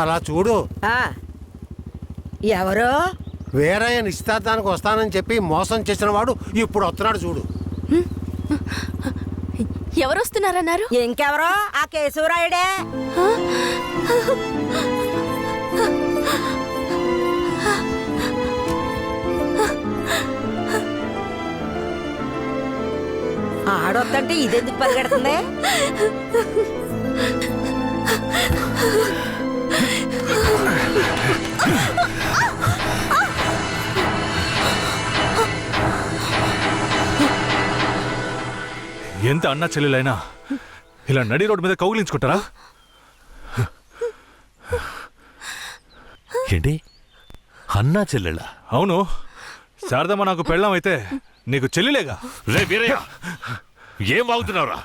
అలా చూడు. ఆ, ఎవరు? వేరయ్య నిశ్చితార్థానికి వస్తానని చెప్పి మోసం చేసిన వాడు ఇప్పుడు వస్తున్నాడు చూడు. ఎవరు వస్తున్నారన్నారు ఇంకెవరో? ఆ కేశవరాయుడే? ఆడొద్దంటే ఇదెందుకు పరిగెడుతుంది? ఎంత అన్నా చెల్లెలైనా ఇలా నడి రోడ్డు మీద కౌగిలించుకుంటారా? ఏంటి? అన్నా చెల్లెళ్ళ అవును. శారదమ్మ నాకు పెళ్ళం అయితే నీకు చెల్లిలేగా? రే వీరయ్య! ఏం వాగుతున్నావురా?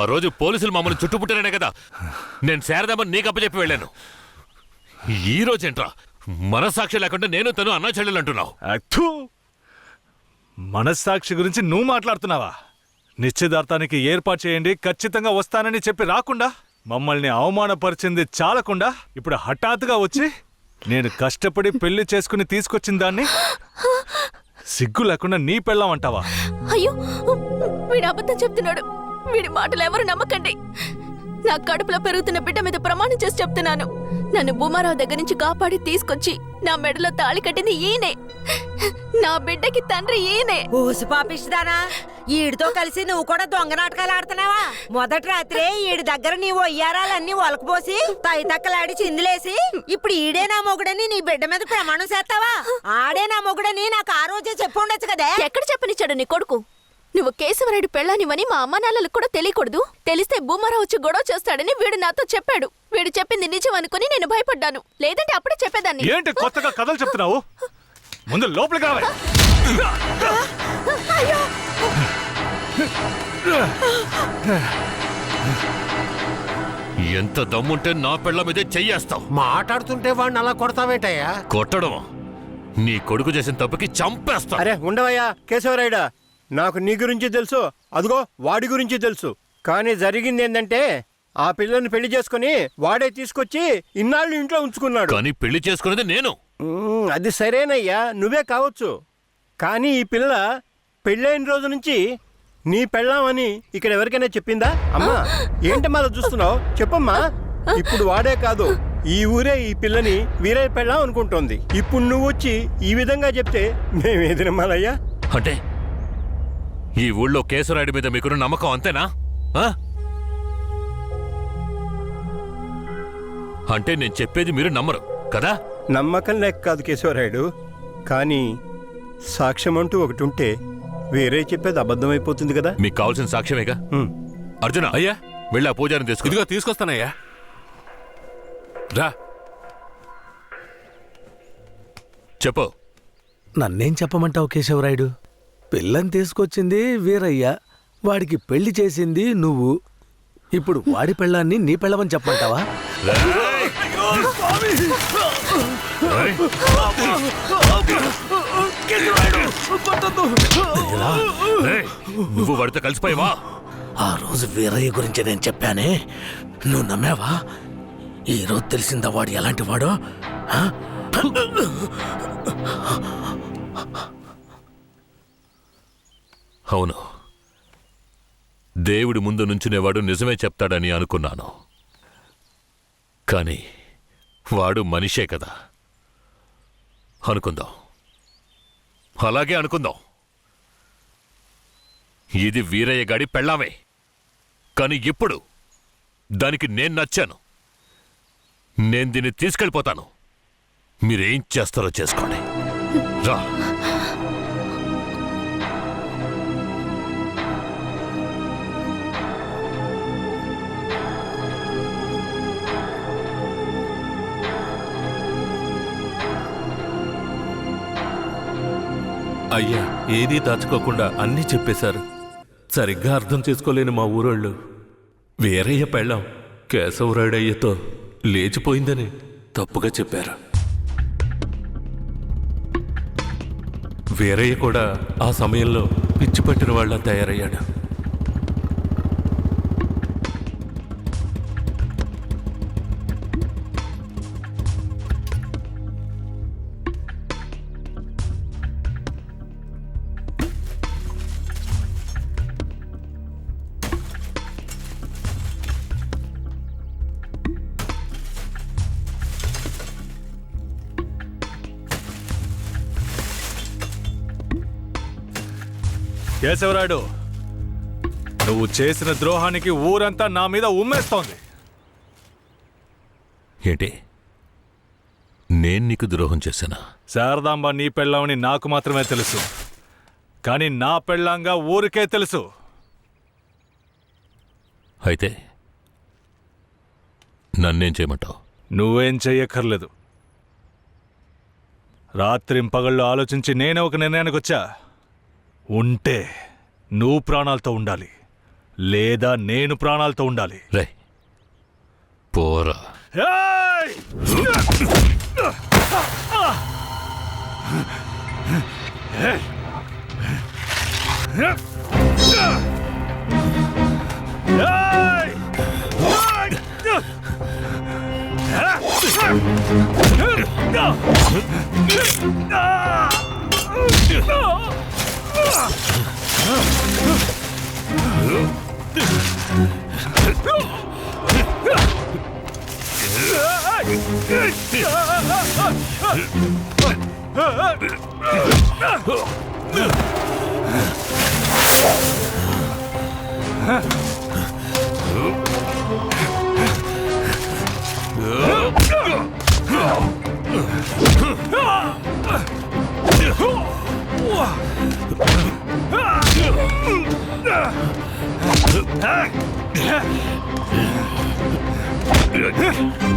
ఆ రోజు పోలీసులు మమ్మల్ని చుట్టుముట్టారనే కదా. నేను శారదామని నీకు అప్పచెప్పి వెళ్ళాను. ఈ రోజేంట్రా మనస్సాక్షి లేకుండా నేను తను అన్నా చెల్లెలు అంటున్నావు. అత్తు మనస్సాక్షి గురించి నువ్వు మాట్లాడుతున్నావా? నిశ్చితార్థానికి ఏర్పాటు చేయండి ఖచ్చితంగా వస్తానని చెప్పి రాకుండా మమ్మల్ని అవమానపరిచింది చాలకుండా ఇప్పుడు హఠాత్తుగా వచ్చి నేను కష్టపడి పెళ్ళి చేసుకుని తీసుకొచ్చిన దాన్ని సిగ్గు లేకుండా నీ పెళ్ళాం అంటావా అయ్యో వీడు అబద్ధం చెప్తున్నాడు. వీడి మాటలు ఎవరు నమ్మకండి. నా కడుపులో పెరుగుతున్న బిడ్డ మీద ప్రమాణం చేసి చెప్తున్నాను. నన్ను భూమారావు దగ్గర నుంచి కాపాడి తీసుకొచ్చి నా మెడలో తాళి కట్టింది ఈయనే. నా బిడ్డకి తండ్రి ఈయనే. ఊసి పాపిస్తుదానా ఈడితో కలిసి నువ్వు కూడా దొంగ నాటకాలు ఆడుతున్నావా? మొదటి రాత్రే ఈడి దగ్గర నీ ఒయ్యారాలన్నీ ఒలకపోసి తైతక్కలాడి చిందులేసి ఇప్పుడు ఈడే నా మొగుడని నీ బిడ్డ మీద ప్రమాణం చేస్తావా? ఆడే నా మొగుడని నాకు ఆ రోజే చెప్పు ఉండొచ్చు కదే. ఎక్కడ చెప్పనిచ్చాడు నీ కొడుకు? నువ్వు కేశవరాయుడు పెళ్ళానివని మా అమ్మ నాన్నలకు కూడా తెలియకూడదు. తెలిస్తే భూమారావు వచ్చి గొడవ చేస్తాడని వీడు నాతో చెప్పాడు. వీడు చెప్పింది నిజం అనుకుని నేను భయపడ్డాను. లేదంటే అప్పుడే చెప్పేదాన్ని. ఏంటి కొత్తగా కథలు చెప్తున్నావు? ముందు లోపలికి రావాలి ఎంత దమ్ముంటే నా పెళ్ళ మీదే చెయ్యేస్తావు. మాట్లాడుతుంటే వాడిని అలా కొడతావేంటయ్యా? కొట్టడం. నీ కొడుకు చేసిన తప్పుకి చంపేస్తా అరే ఉండవయ్యా కేశవరాయుడా. నాకు నీ గురించి తెలుసు. అదిగో వాడి గురించి తెలుసు. కానీ జరిగింది ఏంటంటే ఆ పిల్లని పెళ్ళి చేసుకుని వాడే తీసుకొచ్చి ఇన్నాళ్ళు ఇంట్లో ఉంచుకున్నాడు. కానీ పెళ్ళి చేసుకునేది నేను. ఉమ్, అది సరేనయ్యా నువ్వే కావచ్చు. కానీ ఈ పిల్ల పెళ్ళైన రోజు నుంచి నీ పెళ్ళామని ఇక్కడ ఎవరికైనా చెప్పిందా? అమ్మా ఏంటమ్మా అలా చూస్తున్నావు? చెప్పమ్మా. ఇప్పుడు వాడే కాదు ఈ ఊరే ఈ పిల్లని వీరే పెళ్ళాం అనుకుంటోంది. ఇప్పుడు నువ్వు వచ్చి ఈ విధంగా చెప్తే మేమేది నమ్మాలయ్యా? అంటే ఈ ఊళ్ళో కేశవరాయుడి మీద మీకున్న నమ్మకం అంతేనా? అంటే నేను చెప్పేది మీరు నమ్మరు కదా? నమ్మకం లేక కాదు కేశవరాయుడు. కానీ సాక్ష్యం అంటూ ఒకటి ఉంటే వేరే చెప్పేది అబద్ధమైపోతుంది కదా? మీకు కావాల్సిన సాక్ష్యమేగా. అర్జున అయ్యా వెళ్ళి ఆ పూజారిని తీసుకు. ఇదిగో తీసుకొస్తానయ్యా. రా. చెప్పు. నన్నేం చెప్పమంటావు కేశవరాయుడు? పిల్లని తీసుకొచ్చింది వీరయ్య. వాడికి పెళ్ళి చేసింది నువ్వు. ఇప్పుడు వాడి పెళ్ళాన్ని నీ పెళ్ళమని చెప్పమంటావా! ఏయ్! నువ్వు వాడితో కలిసిపోయావా ఆ రోజు వీరయ్య గురించి నేను చెప్పానే. నువ్వు నమ్మావా? ఈ రోజు తెలిసిందా వాడు ఎలాంటి వాడో? అవును. దేవుడి ముందు నుంచునేవాడు నిజమే చెప్తాడని అనుకున్నాను. కానీ వాడు మనిషే కదా. అనుకుందాం. అలాగే అనుకుందాం. ఇది వీరయ్య గాడి పెళ్ళామే. కానీ ఇప్పుడు దానికి నేను నచ్చాను. నేను దీన్ని తీసుకెళ్ళిపోతాను. మీరేం చేస్తారో చేసుకోండి. రా. అయ్యా ఏదీ దాచుకోకుండా అన్నీ చెప్పేశారు. సరిగ్గా అర్థం చేసుకోలేని మా ఊరోళ్ళు. వేరయ్య పెళ్ళాం కేశవరాయుడయ్యతో లేచిపోయిందని తప్పుగా చెప్పారు. వేరయ్య కూడా ఆ సమయంలో పిచ్చి పట్టిన వాళ్ళ తయారయ్యాడు. కేశవరాయుడు నువ్వు చేసిన ద్రోహానికి ఊరంతా నా మీద ఉమ్మేస్తోంది. ఏంటి? నేను నీకు ద్రోహం చేశానా? శారదాంబ నీ పెళ్ళామని నాకు మాత్రమే తెలుసు. కానీ నా పెళ్ళాంగా ఊరికే తెలుసు. అయితే నన్నేం చేయమంటావు? నువ్వేం చెయ్యక్కర్లేదు. రాత్రింపగళ్ళు ఆలోచించి నేనే ఒక నిర్ణయానికి వచ్చా ఉంటే నువ్వు ప్రాణాలతో ఉండాలి లేదా నేను ప్రాణాలతో ఉండాలి రే పోరా ఏయ్! ఏయ్! 으악!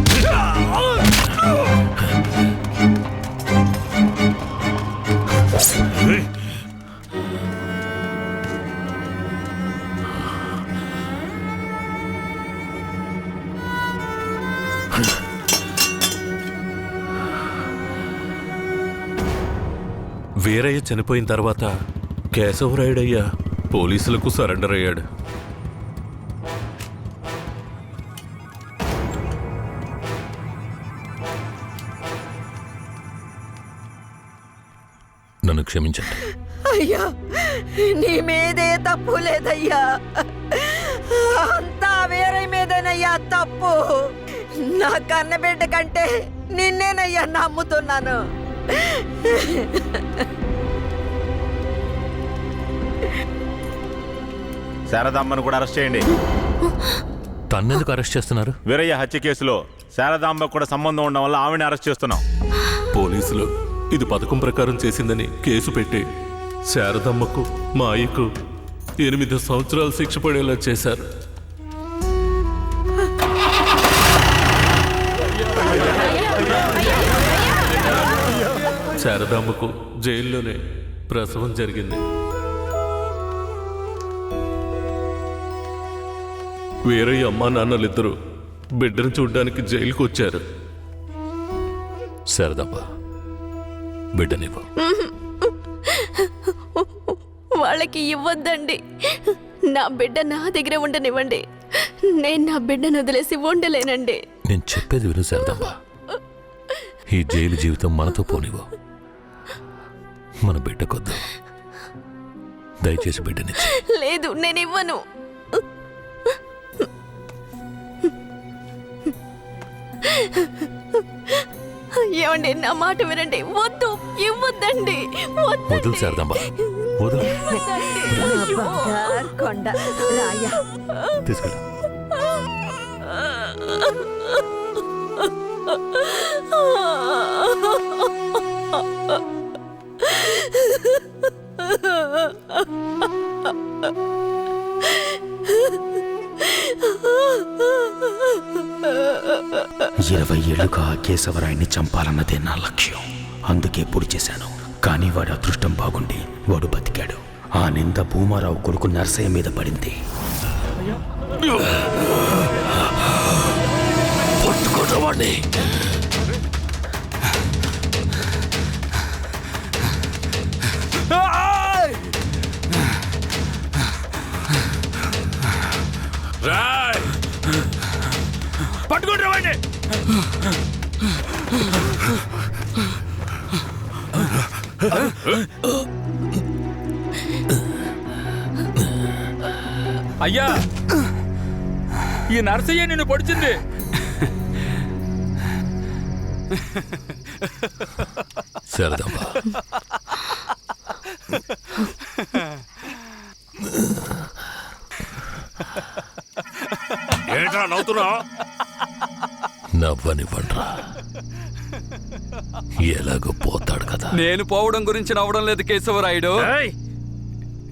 వీరయ్య చనిపోయిన తర్వాత కేశవరాయుడయ్య పోలీసులకు సరెండర్ అయ్యాడు. నన్ను క్షమించండి. అయ్యా నీ మీదే తప్పు లేదయ్యా. అంతా వేరే మీదేనయ్యా తప్పు. నా కన్నబిడ్డ కంటే నిన్నేనయ్యా నమ్ముతున్నాను. శారదాంబను కూడా అరెస్ట్ చేయండి. తన్నెందుకు అరెస్ట్ చేస్తున్నారు? వీరయ్య హత్య కేసులో శారదాంబకు కూడా సంబంధం ఉండడం వల్ల ఆవిడని అరెస్ట్ చేస్తున్నాం. పోలీసులు ఇది పథకం ప్రకారం చేసిందని కేసు పెట్టి శారదమ్మకు మాయకు ఎనిమిది సంవత్సరాలు శిక్ష పడేలా చేశారు. శారదామ్మకు జైల్లోనే ప్రసవం జరిగింది. వీరయ్య అమ్మా నాన్నలిద్దరూ బిడ్డను చూడ్డానికి జైలుకు వచ్చారు శారదమ్మ బిడ్డనివ్వు. వాళ్ళకి ఇవ్వద్దండి. నా బిడ్డ నా దగ్గర ఉండనివ్వండి. నేను నా బిడ్డను వదిలేసి ఉండలేనండి. నేను చెప్పేది విను శారదమ్మ ఈ జైలు జీవితం మనతో పోనివ్వు. మన బిడ్డకొద్దు. దయచేసి బిడ్డనిచ్చి. లేదు నేను ఇవ్వను. ఏమండి నా మాట వినండి. వద్దు ఇవ్వద్దండి. వదులు వద్దండి. శారదమ్మ వదులు. బంగారు కొండ రాయా. తీసుకెళ్ళు. ఇరవై ఏళ్ళుగా కేశవరాయన్ని చంపాలన్నదే నా లక్ష్యం. అందుకే పొడి చేశాను. కానీ వాడి అదృష్టం బాగుండి వాడు బతికాడు. ఆ నింద భూమారావు కొడుకు నర్సయ్య మీద పడింది. పట్టుకోరా అయ్యా ఈ నర్సయ్య నిన్ను పొడిచింది. శారదమ్మ ఏంట్రా నవ్వుతున్నా నవ్వని పండ్రా ఎలాగో పోతాడు కదా. నేను పోవడం గురించి నవ్వడం లేదు కేశవరాయుడు.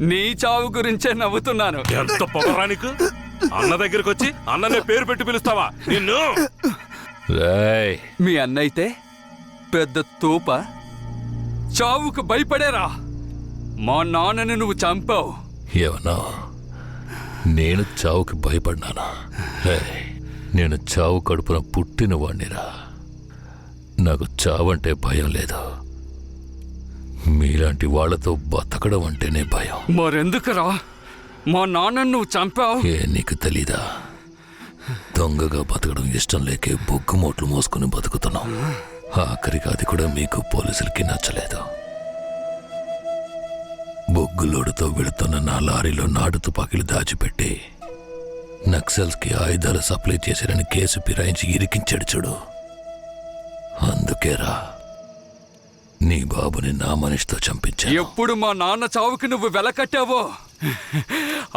నీ చావు గురించే నవ్వుతున్నాను. ఎంత పొగరా నీకు? అన్న దగ్గరికి వచ్చి అన్ననే పేరు పెట్టి పిలుస్తావా? నిన్ను! రేయ్! మీ అన్నయితే పెద్ద తూప. చావుకు భయపడేరా. మా నాన్నని నువ్వు చంపావు. ఏమన్నా? నేను చావుకి భయపడినానా రేయ్, నేను చావు కడుపున పుట్టిన వాణ్ణిరా నాకు చావంటే భయం లేదు. మీలాంటి వాళ్ళతో బతకడం అంటేనే భయం. మరెందుకురా? మా నాన్నని నువ్వు చంపావు? ఏ నీకు తెలీదా? దొంగగా బతకడం ఇష్టం లేకే బొగ్గు మోట్లు మోసుకుని బతుకుతున్నాం. ఆఖరికి అది కూడా మీకు పోలీసులకి నచ్చలేదు. బొగ్గులోడుతో వెళుతున్న నా లారీలో నాటు తుపాకీలు దాచిపెట్టి నక్సల్స్కి ఆయుధాలు సప్లై చేశారని కేసు ఫిరాయించి ఇరికించాడు చూడు. అందుకేరా నీ బాబుని నా మనిషితో చంపించాను. ఎప్పుడు మా నాన్న చావుకి నువ్వు వెలకట్టావో?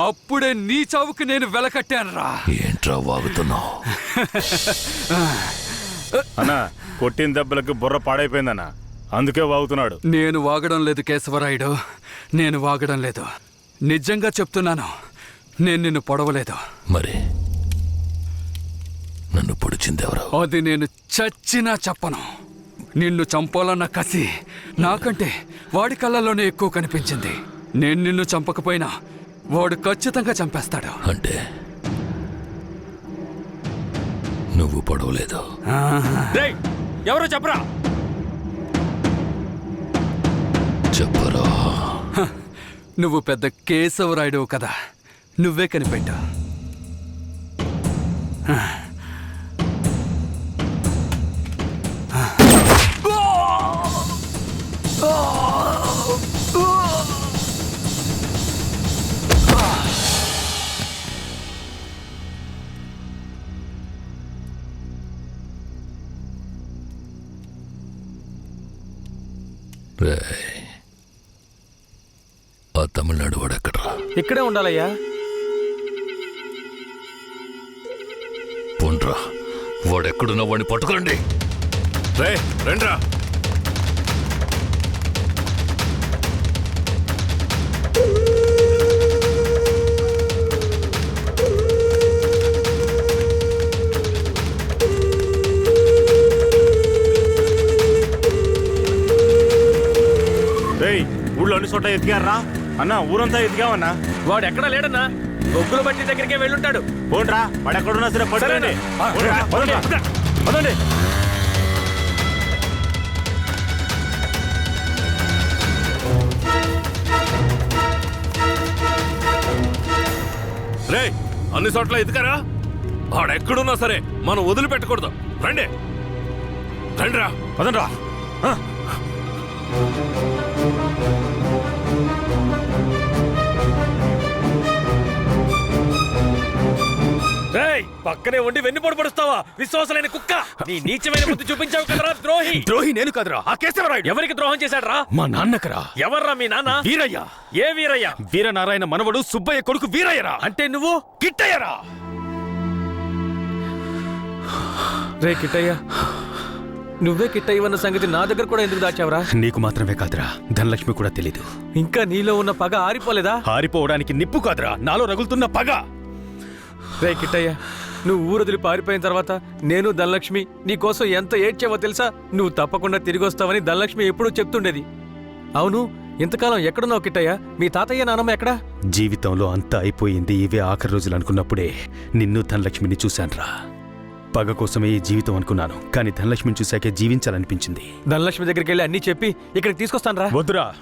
అప్పుడే నీ చావుకి నేను వెలకట్టానురా. ఏంట్రా వాగుతున్నావు? అన్నా కొట్టిన దెబ్బలకి బుర్ర పాడైపోయిందన్న. అందుకే వాగుతున్నాడు. నేను వాగడం లేదు కేశవరాయుడు. నేను వాగడం లేదు. నిజంగా చెప్తున్నాను. నేను నిన్ను పొడవలేదు. మరి నన్ను పొడిచిందెవరు అది నేను చచ్చినా చెప్పను. నిన్ను చంపాలన్న కసి నాకంటే వాడి కళ్ళలోనే ఎక్కువ కనిపించింది. నేను నిన్ను చంపకపోయినా వాడు ఖచ్చితంగా చంపేస్తాడు. అంటే నువ్వు పొడవలేదు. ఎవరో చెప్పరా? చెప్పరా? నువ్వు పెద్ద కేశవరాయుడు కదా. నువ్వే కనిపెట్టా. ఆ తమిళనాడు వాడు ఎక్కడ్రా ఇక్కడే ఉండాలయ్యా. పోండ్రా. వాడెక్కడున్నా వాడిని పట్టుకురండి. రే రండ్రా. అన్ని చోట్ల ఎతికారా అన్న ఊరంతా ఎతికామన్నా వాడు ఎక్కడా లేడన్నా? బొగ్గుల బట్టి దగ్గరికే వెళ్ళుంటాడు. పోండ్రా వాడు ఎక్కడున్నా సరే పోండ్రా. పదండి. రే అన్ని చోట్ల ఎదుకారా ఆడెక్కడున్నా సరే మనం వదిలిపెట్టకూడదు. రండి. రండిరా. పదండ్రా. పక్కనే ఉండి వెన్నుపోటు పడుస్తావా? విశ్వాసలేని కుక్క. నీ నీచమైన బుద్ధి చూపించావు కదరా ద్రోహి. ద్రోహి నేను కదరా ఆ కేశవరాయుడు ఎవరికి ద్రోహం చేశాడ్రా? మా నాన్నకరా. ఎవర్రా మీ నాన్న? వీరయ్య. ఏ వీరయ్య? వీరనారాయణ మనవడు సుబ్బయ్య కొడుకు వీరయ్యరా. అంటే నువ్వు? కిట్టయ్యరా. రే కిట్టయ్య. నువ్వే కిట్టయ్యవన్న సంగతి నా దగ్గర కూడా ఎందుకు దాచావురా? నీకు మాత్రమే కాదురా. ధనలక్ష్మి కూడా తెలీదు. ఇంకా నీలో ఉన్న పగ ఆరిపోలేదా? పారిపోవడానికి నిప్పు కాదురా. నాలో రగులుతున్న పగ. రే కిట్టయ్య నువ్వు ఊరొదిలి పారిపోయిన తర్వాత నేను ధనలక్ష్మి నీకోసం ఎంత ఏడ్చావో తెలుసా? నువ్వు తప్పకుండా తిరిగి వస్తావని ధనలక్ష్మి ఎప్పుడూ చెప్తుండేది. అవును ఇంతకాలం ఎక్కడున్నావు కిట్టయ్య? మీ తాతయ్య నానమ్మ ఎక్కడా? జీవితంలో అంతా అయిపోయింది ఇవే ఆఖరి రోజులు అనుకున్నప్పుడే నిన్ను ధనలక్ష్మిని చూశానురా. పగ కోసమే ఈ జీవితం అనుకున్నాను. కానీ ధనలక్ష్మిని చూశాకే జీవించాలనిపించింది. ధనలక్ష్మి దగ్గరికి వెళ్ళి అన్నీ చెప్పి ఇక్కడికి తీసుకొస్తాను రా వద్దురా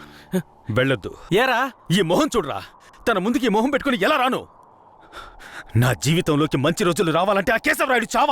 వెళ్ళొద్దు. ఏరా? ఈ మొహం చూడరా. తన ముందుకి ఈ మొహం పెట్టుకుని ఎలా రాను? నా జీవితంలోకి మంచి రోజులు రావాలంటే ఆ కేశవరాయుడు చావాలి